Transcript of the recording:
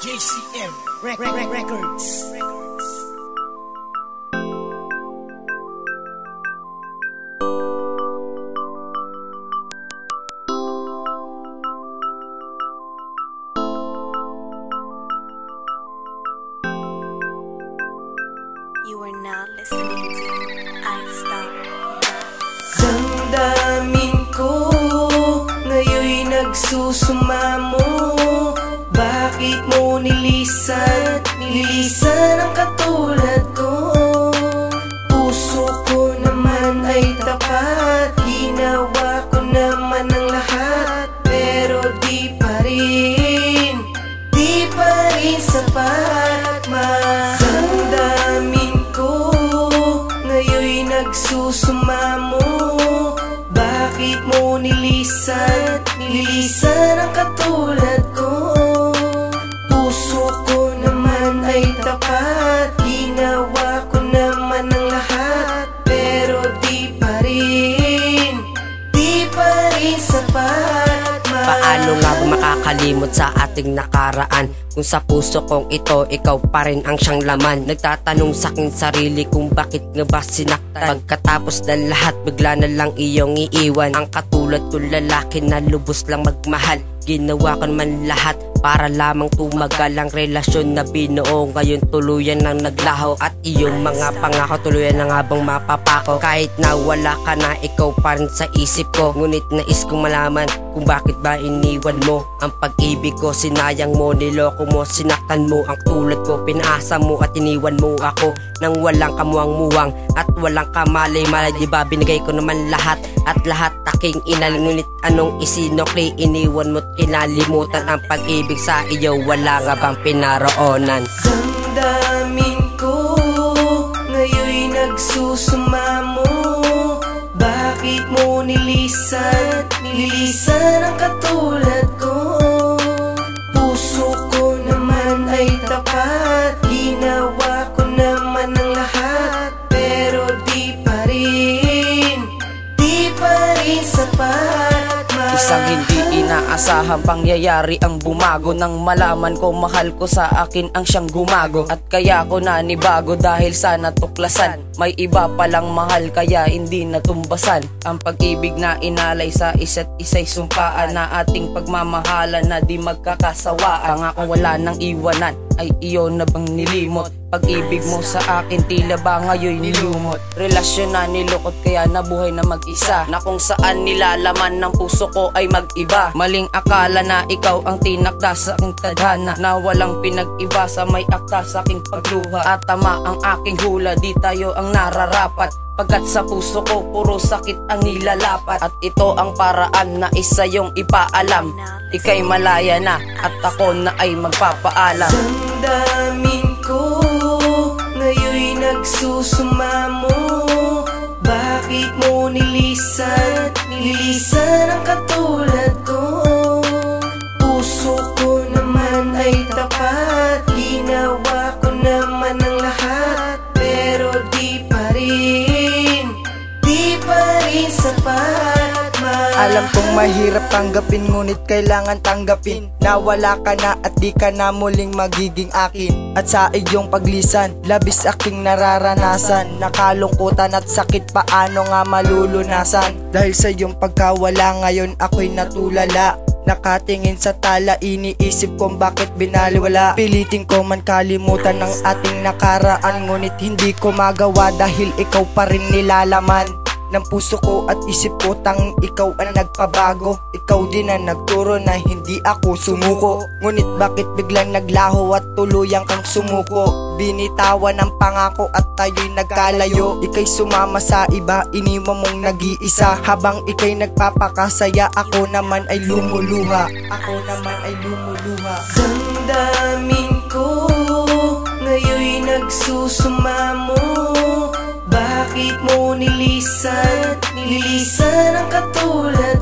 JCM Rec Rec Rec Records. You are now listening to iStar. Damdamin ko Ngayon'y nagsusumamo Bakit mo nilisan Nilisan ang katulad ko. Puso ko naman ay tapat Ginawa ko naman ang lahat. Pero di pa rin Di pa rin sapat. Damdamin ko Ngayon'y nagsusumamo Bakit mo nilisan Nilisan ang katulad Paano nga ba makakalimot sa ating nakaraan? Kung sa puso kong ito, ikaw pa rin ang siyang laman. Nagtatanong sa aking sarili kung bakit nga ba sinaktan. Pagkatapos ng lahat, bigla na lang iyong iiwan. Ang katulad kong lalaki na lubos lang magmahal Ginawa ko naman lahat para lamang tumagal ang relasyon na binuo. Ngayon tuluyan nang naglaho At iyong mga pangako. Tuluyan na nga mapapako? Kahit na wala ka na ikaw pa rin sa isip ko. Ngunit nais kong malaman kung bakit ba iniwan mo Ang pag-ibig ko. Sinayang mo niloko mo Sinaktan mo ang tulad ko. Pinaasa mo at iniwan mo ako Nang walang kamuang-muwang At walang kamalay-malay. Diba binigay ko naman lahat At lahat aking inal Ngunit anong isinokli Iniwan mo't kinalimutan ang pag-ibig sa iyo. Wala nga bang pinaroonan? Damdamin ko Ngayon'y nagsusumamo Bakit mo nilisan Nilisan ang katulad ko? Puso ko naman ay tapat Isang hindi inaasahang pangyayari ang bumago. Nang malaman ko mahal ko sa akin ang siyang gumago. At kaya ko nanibago dahil sa natuklasan. May iba palang mahal kaya hindi natumbasan. Ang pag-ibig na inalay sa isa't isa'y sumpaan. Na ating pagmamahalan na di magkakasawaan. Pangako wala nang iwanan ay iyon na bang nilimot? Pag-ibig mo sa akin tila ba ngayon nilumot? Relasyon na nilukot kaya nabuhay na mag-isa. Na kung saan nilalaman ng puso ko ay mag-iba. Maling akala na ikaw ang tinakda sa aking tadhana. Na walang pinag-iba sa may akta sa aking pagluha. At tama ang aking hula di tayo ang nararapat. Pagkat sa puso ko puro sakit ang nilalapat. At ito ang paraan na isa yung ipaalam. Ika'y malaya na at ako na ay magpapaalam Damdamin ko Ngayon'y nagsusumamo Bakit mo nilisan Nilisan ang katulad ko mahirap tanggapin ngunit kailangan tanggapin Na wala ka na at di ka na muling magiging akin. At sa iyong paglisan, labis aking nararanasan. Nakalungkutan at sakit paano nga malulunasan? Dahil sa iyong pagkawala ngayon ako'y natulala. Nakatingin sa tala, iniisip kong bakit binaliwala. Pilitin ko man kalimutan ng ating nakaraan Ngunit hindi ko magawa dahil ikaw pa rin nilalaman ng puso ko at isip ko tang ikaw ang nagpabago. Ikaw din ang nagturo na hindi ako sumuko. Ngunit bakit biglang naglaho at tuluyang kang sumuko? Binitawan ng pangako at tayo'y nagkalayo. Ika'y sumama sa iba, iniwan mong nag-iisa. Habang ika'y nagpapakasaya, ako naman ay lumuluha. Ako naman ay lumuluha. Damdamin ko Ngayon'y nagsusumamo nilisan Nilisan ang katulad